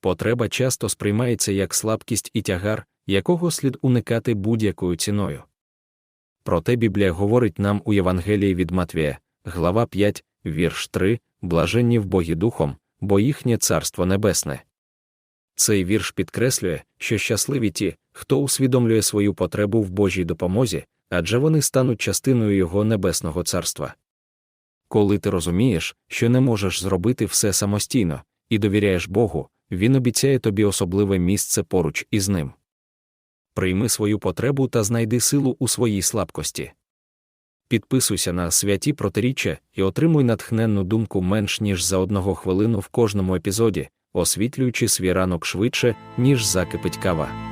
потреба часто сприймається як слабкість і тягар, якого слід уникати будь-якою ціною. Проте Біблія говорить нам у Євангелії від Матвія, глава 5, вірш 3, блаженні в Богі Духом, бо їхнє царство небесне. Цей вірш підкреслює, що щасливі ті, хто усвідомлює свою потребу в Божій допомозі, адже вони стануть частиною Його небесного царства. Коли ти розумієш, що не можеш зробити все самостійно, і довіряєш Богу, Він обіцяє тобі особливе місце поруч із ним. Прийми свою потребу та знайди силу у своїй слабкості. Підписуйся на святі протиріччя і отримуй натхненну думку менш ніж за одного хвилину в кожному епізоді, освітлюючи свій ранок швидше, ніж закипить кава.